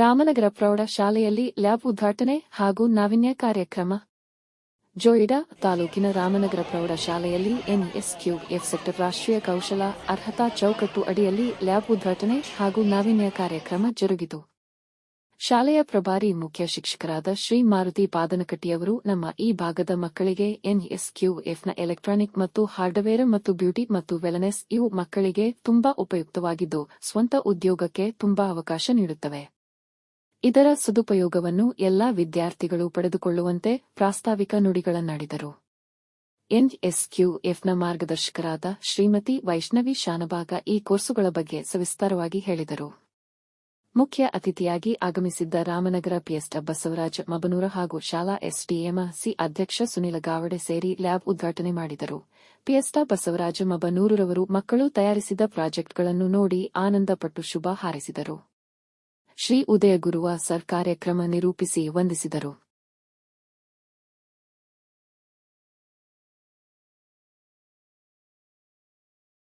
ರಾಮನಗರ ಪ್ರೌಢ ಶಾಲೆಯಲ್ಲಿ ಲ್ಯಾಬ್ ಉದ್ಘಾಟನೆ ಹಾಗೂ ನಾವಿನ್ಯ ಕಾರ್ಯಕ್ರಮ. ಜೋಯಿಡಾ ತಾಲೂಕಿನ ರಾಮನಗರ ಪ್ರೌಢ ಶಾಲೆಯಲ್ಲಿ ಎನ್ಎಸ್ಕ್ಯೂಎಫ್ ಸೆಕ್ಟರ್ ರಾಷ್ಟ್ರೀಯ ಕೌಶಲ ಅರ್ಹತಾ ಚೌಕಟ್ಟು ಅಡಿಯಲ್ಲಿ ಲ್ಯಾಬ್ ಉದ್ಘಾಟನೆ ಹಾಗೂ ನಾವಿನ್ಯ ಕಾರ್ಯಕ್ರಮ ಜರುಗಿತು. ಶಾಲೆಯ ಪ್ರಭಾರಿ ಮುಖ್ಯ ಶಿಕ್ಷಕರಾದ ಶ್ರೀ ಮಾರುತಿ ಪಾದನಕಟ್ಟಿಯವರು ನಮ್ಮ ಈ ಭಾಗದ ಮಕ್ಕಳಿಗೆ ಎನ್ಎಸ್ಕ್ಯೂಎಫ್ನ ಎಲೆಕ್ಟ್ರಾನಿಕ್ ಮತ್ತು ಹಾರ್ಡ್ವೇರ್ ಮತ್ತು ಬ್ಯೂಟಿ ಮತ್ತು ವೆಲ್ನೆಸ್ ಇವು ಮಕ್ಕಳಿಗೆ ತುಂಬಾ ಉಪಯುಕ್ತವಾಗಿದ್ದು, ಸ್ವಂತ ಉದ್ಯೋಗಕ್ಕೆ ತುಂಬಾ ಅವಕಾಶ ನೀಡುತ್ತವೆ. ಇದರ ಸದುಪಯೋಗವನ್ನು ಎಲ್ಲಾ ವಿದ್ಯಾರ್ಥಿಗಳು ಪಡೆದುಕೊಳ್ಳುವಂತೆ ಪ್ರಾಸ್ತಾವಿಕ ನುಡಿಗಳನ್ನಾಡಿದರು. ಎನ್ಎಸ್ಕ್ಯೂಎಫ್ನ ಮಾರ್ಗದರ್ಶಕರಾದ ಶ್ರೀಮತಿ ವೈಷ್ಣವಿ ಶಾನಭಾಗ ಈ ಕೋರ್ಸುಗಳ ಬಗ್ಗೆ ಸವಿಸ್ತಾರವಾಗಿ ಹೇಳಿದರು. ಮುಖ್ಯ ಅತಿಥಿಯಾಗಿ ಆಗಮಿಸಿದ್ದ ರಾಮನಗರ ಪಿಎಸ್ಟ ಬಸವರಾಜ ಮಬನೂರ ಹಾಗೂ ಶಾಲಾ ಎಸ್ಡಿಎಂಸಿ ಅಧ್ಯಕ್ಷ ಸುನಿಲ ಗಾವಡೆ ಸೇರಿ ಲ್ಯಾಬ್ ಉದ್ಘಾಟನೆ ಮಾಡಿದರು. ಪಿಎಸ್ಟ ಬಸವರಾಜ ಮಬನೂರುರವರು ಮಕ್ಕಳು ತಯಾರಿಸಿದ ಪ್ರಾಜೆಕ್ಟ್ಗಳನ್ನು ನೋಡಿ ಆನಂದಪಟ್ಟು ಶುಭ ಹಾರೈಸಿದರು. ಶ್ರೀ ಉದಯಗುರುವ ಸರ್ ಕಾರ್ಯಕ್ರಮ ನಿರೂಪಿಸಿ ವಂದಿಸಿದರು.